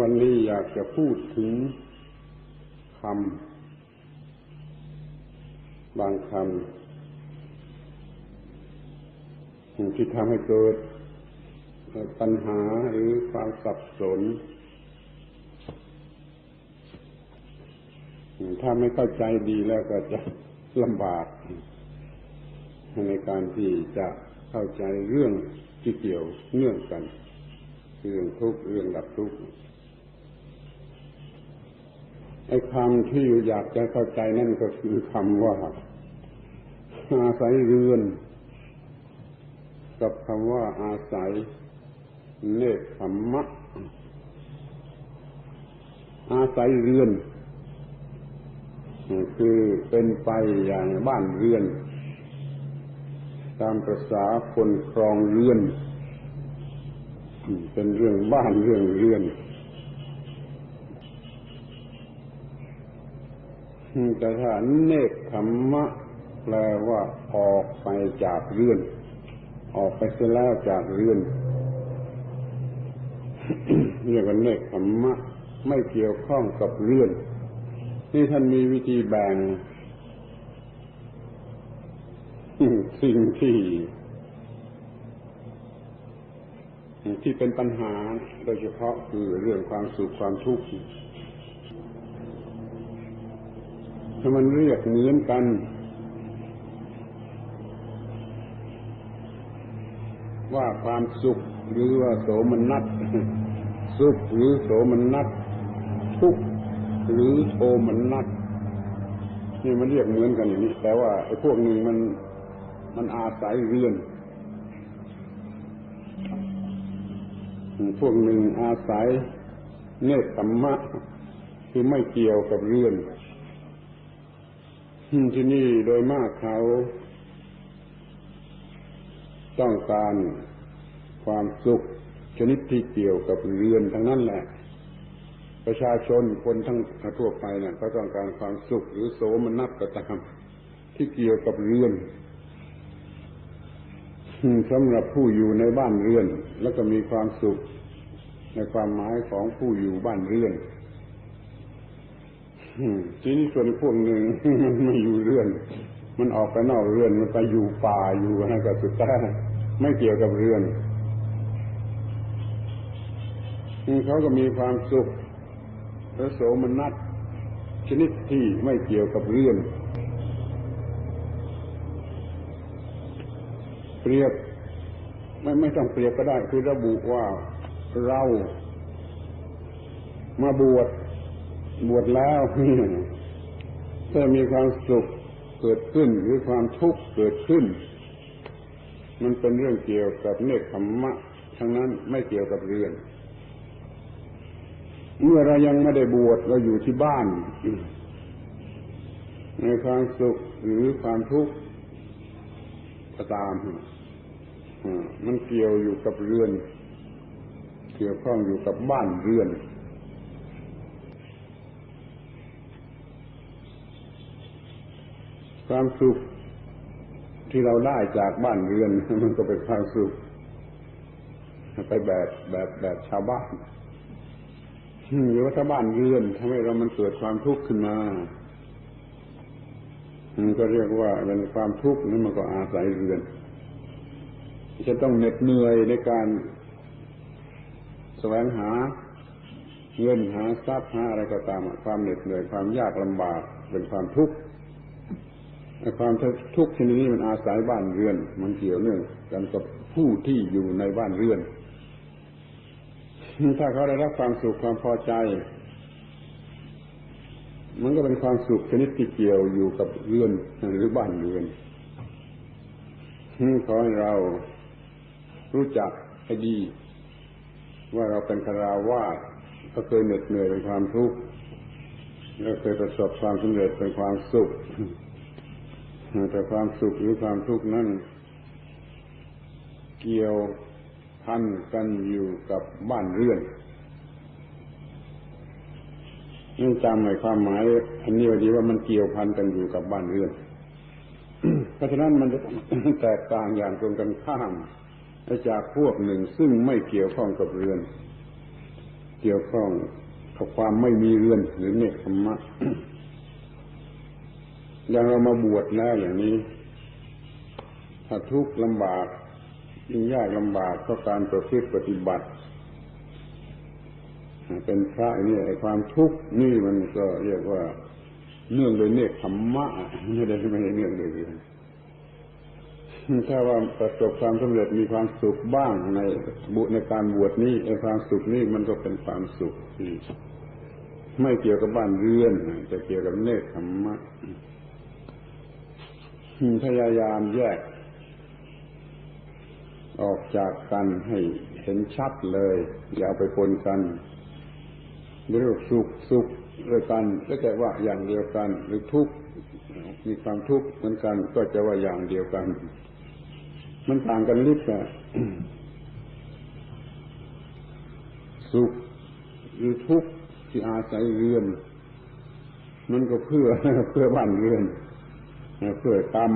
วันนี้อยากจะพูดถึงคำบางคำที่ทำให้เกิดปัญหาหรือความสับสน ถ้าไม่เข้าใจดีแล้วก็จะลำบาก ในการที่จะเข้าใจเรื่องที่เกี่ยวเนื่องกัน เรื่องทุกข์เรื่องดับทุกข์ ไอ้คำที่อยากจะเข้าใจนั่นก็คือคำว่าอาศัยเรือน กับคำว่าอาศัยเนคขมมะ อาศัยเรือน คือเป็นไปอย่างบ้านเรือน ตามประษาคนครองเรือน เป็นเรื่องบ้านเรื่องเรือน แต่ถ้าเนคขมมะ แปลว่าออกไปจากเรือนออกไปเสียแล้วจากเรือนเรียกว่าเนคขมมะ ไม่เกี่ยวข้องกับเรือนนี่ท่านมีวิธีแบ่งสิ่งที่ที่เป็นปัญหาโดยเฉพาะคือเรื่องความสุขความทุกข์ ถ้ามันเรียกเหมือนกัน ว่าความสุขหรือว่าโสมนัสสุขหรือโสมนัสทุกข์หรือโทมนัสนี่มันเรียกเหมือนกันอย่างนี้ แต่ว่าไอ้พวกหนึ่งมันมันอาศัยเรือน พวกหนึ่งอาศัยเนตธรรมะ คือไม่เกี่ยวกับเรือน ที่นี่โดยมากเขา ต้องการความสุขชนิดที่เกี่ยวกับเรือนทั้งนั้นแหละ ประชาชนคนทั้งทั่วไปเนี่ยเขาต้องการความสุขหรือโสมนัสก็ตามที่เกี่ยวกับเรือนสำหรับผู้อยู่ในบ้านเรือน แล้วก็มีความสุขในความหมายของผู้อยู่บ้านเรือน ทีนี้ส่วนพวกหนึ่งมันไม่อยู่เรือนมันออกไปนอกเรือนมันไปอยู่ป่าอยู่อะไรก็สุดแท้ไม่เกี่ยวกับเรือนเขาก็มีความสุขพระโสมนัสชนิดที่ไม่เกี่ยวกับเรือนเปรียบไม่ไม่ต้องเปรียบก็ได้คือระบุว่าเรามาบวช บวชแล้วถ้ามีความสุขเกิดขึ้นหรือความทุกข์เกิดขึ้น มันเป็นเรื่องเกี่ยวกับเนคขมมะ ทั้งนั้นไม่เกี่ยวกับเรือนเมื่อเรายังไม่ได้บวชเราอยู่ที่บ้าน ในความสุขหรือความทุกข์ก็ตามมันเกี่ยวอยู่กับเรือน เกี่ยวข้องอยู่กับบ้านเรือน ความสุขที่เราได้จากบ้านเรือน มันก็เป็นความสุขไปแบบแบบแบบชาวบ้านหรือว่าถ้าบ้านเรือนทำให้เรามันเกิดความทุกข์ขึ้นมามันก็เรียกว่าเป็นความทุกข์นั้นมันก็อาศัยเรือน จะต้องเหน็ดเหนื่อยในการแสวงหาเงินหาทรัพย์หาอะไรก็ตาม ความเหน็ดเหนื่อยความยากลำบากเป็นความทุกข์ ความทุกข์ชนิดนี้มันอาศัยบ้านเรือน มันเกี่ยวเนื่องกันกับผู้ที่อยู่ในบ้านเรือน ถ้าเขาได้รับความสุขความพอใจ มันก็เป็นความสุขชนิดที่เกี่ยวอยู่กับเรือนหรือบ้านเรือนขอให้เรารู้จักให้ดี ว่าเราเป็นคาราวาสก็เคยเหน็ดเหนื่อยเป็นความทุกข์แล้วเคยประสบความสำเร็จเป็นความสุข แต่ความสุขหรือความทุกข์นั้นเกี่ยวพันกันอยู่กับบ้านเรือนนี่จำในความหมายอันนี้ดีว่ามันเกี่ยวพันกันอยู่กับบ้านเรือน เพราะฉะนั้นมันจะแตกต่างอย่างตรงกันข้ามจากพวกหนึ่งซึ่งไม่เกี่ยวข้องกับเรือน เกี่ยวข้องกับความไม่มีเรือนหรือเนคขมมะ อย่างเรามาบวชแล้วอย่างนี้ ถ้าทุกข์ลำบากยิ่งยากลำบากเพราะการประพฤติปฏิบัติ เป็นพระนี่ไอ้ความทุกข์นี่มันก็เรียกว่าเนื่องโดยเนคขมมะไม่ได้ไม่ได้เนื่องโดยเรือนถ้าว่าประสบความสำเร็จมีความสุขบ้างในบุในการบวชนี้ไอ้ความสุขนี้มันก็เป็นความสุขที่ไม่เกี่ยวกับบ้านเรือนแต่เกี่ยวกับเนคขมมะ พยายามแยก ออกจากกันให้เห็นชัดเลย อย่าไปปนกันเรียกสุขสุขด้วยกันก็จะว่าอย่างเดียวกัน หรือทุกข์มีความทุกข์เหมือนกัน ก็จะว่าอย่างเดียวกัน มันต่างกันลิบอะสุขหรือทุกข์ที่อาศัยเรือน มันก็เพื่อเพื่อบ้านเรือน เพื่อตาม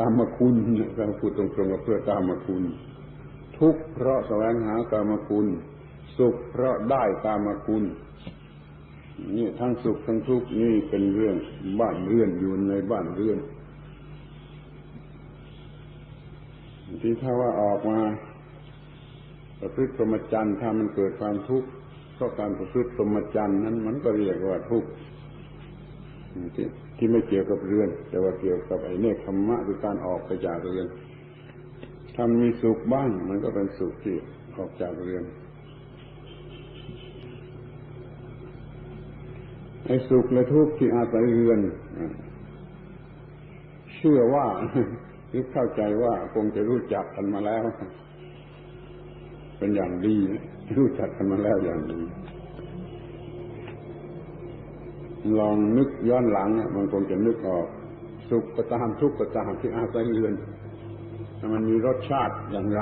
ตามมาคุณเราพูดตรงๆว่าเพื่อตามมาคุณ ทุกข์เพราะแสวงหาตามมาคุณ สุขเพราะได้ตามมาคุณนี่ทั้งสุขทั้งทุกข์นี่เป็นเรื่องบ้านเรือนอยู่ในบ้านเรือนที่ถ้าว่าออกมาประพฤติสมจรรย์ถ้ามันเกิดความทุกข์เพราะการประพฤติสมจรรย์นั้น มันก็เรียกว่าทุกข์ ที่ที่ไม่เกี่ยวกับเรือน แต่ว่าเกี่ยวกับไอ้เนคขมมะคือการออกไปจากเรือนถ้ามีสุขบ้าง มันก็เป็นสุขที่ออกจากเรือนไอ้สุขและทุกข์ที่อาศัยเรือนเชื่อว่าหรือเข้าใจว่าคงจะรู้จักกันมาแล้ว เป็นอย่างดี รู้จักกันมาแล้วอย่างดี ลองนึกย้อนหลังเนี่ยมันคงจะนึกออก สุขก็ตามทุกข์ก็ตามที่อาศัยเรือนมันมีรสชาติอย่างไร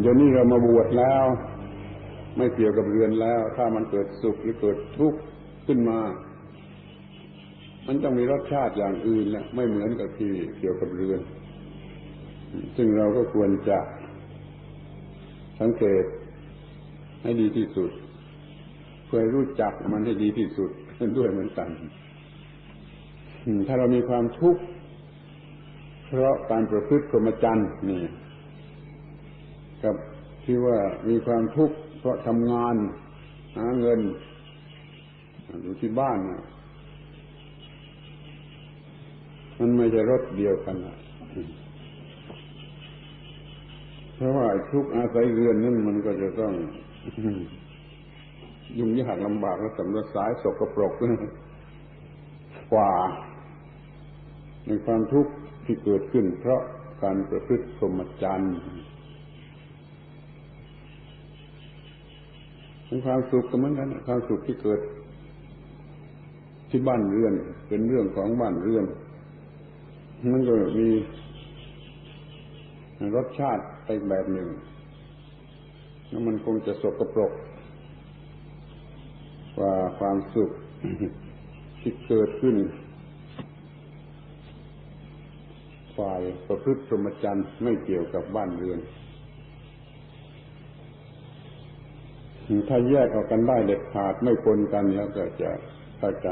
เดี๋ยวนี้เรามาบวชแล้ว ไม่เกี่ยวกับเรือนแล้ว ถ้ามันเกิดสุขหรือเกิดทุกข์ขึ้นมา มันต้องมีรสชาติอย่างอื่นแหละไม่เหมือนกับที่เกี่ยวกับเรือน ซึ่งเราก็ควรจะสังเกตให้ดีที่สุด เพื่อรู้จักมันให้ดีที่สุดด้วยเหมือนกันถ้าเรามีความทุกข์เพราะการประพฤติกรรมจรรย์นี่กับที่ว่ามีความทุกข์เพราะทำงานหาเงินอยู่ที่บ้านมันไม่ใช่รถเดียวกันะเพราะว่าทุกอาศัยเรือนนั่นมันก็จะต้อง ยุ่งยากลำบากและสำรวจสายสกปรกกว่า ในความทุกข์ที่เกิดขึ้น เพราะการประพฤติสมจรรย์ความสุขก็เหมือนกันความสุขที่เกิด ที่บ้านเรือน เป็นเรื่องของบ้านเรือน มันก็มีรสชาติไปแบบหนึ่งแล้วมันคงจะสกปรก ว่าความสุขที่เกิดขึ้น ฝ่ายประพฤติสมจรรย์ไม่เกี่ยวกับบ้านเรือน ถ้าแยกออกกันได้เด็ดขาดไม่ปนกันแล้วก็จะเข้าใจ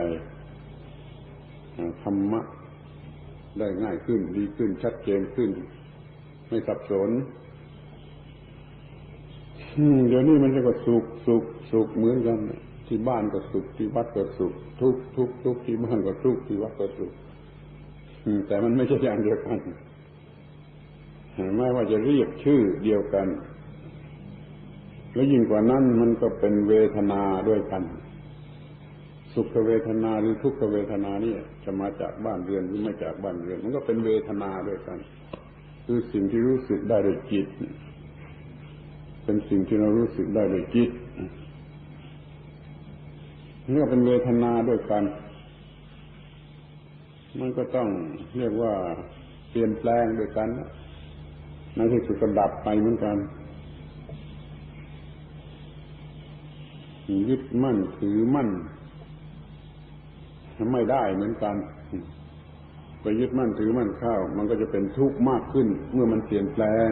ธรรมะได้ง่ายขึ้น ดีขึ้น ชัดเจนขึ้น ไม่สับสนเดี๋ยวนี้มันจะก็สุขสุขสุขเหมือนกัน ที่บ้านก็สุข ที่วัดก็สุข ทุกทุกทุกที่บ้านก็ทุกที่วัดก็สุขแต่มันไม่ใช่อย่างเดียวกันไม่ว่าจะเรียกชื่อเดียวกัน แล้วยิ่งกว่านั้นมันก็เป็นเวทนาด้วยกัน สุขเวทนาหรือทุกขเวทนานี่จะมาจากบ้านเรือนหรือไม่จากบ้านเรือน มันก็เป็นเวทนาด้วยกัน คือสิ่งที่รู้สึกได้โดยจิต เป็นสิ่งที่เรารู้สึกได้โดยจิต เมื่อเป็นเวทนาด้วยกัน มันก็ต้องเรียกว่าเปลี่ยนแปลงด้วยกันในที่สุดก็ดับไปเหมือนกันยึดมั่นถือมั่นไม่ได้เหมือนกันไปยึดมั่นถือมั่นเข้า มันก็จะเป็นทุกข์มากขึ้น เมื่อมันเปลี่ยนแปลง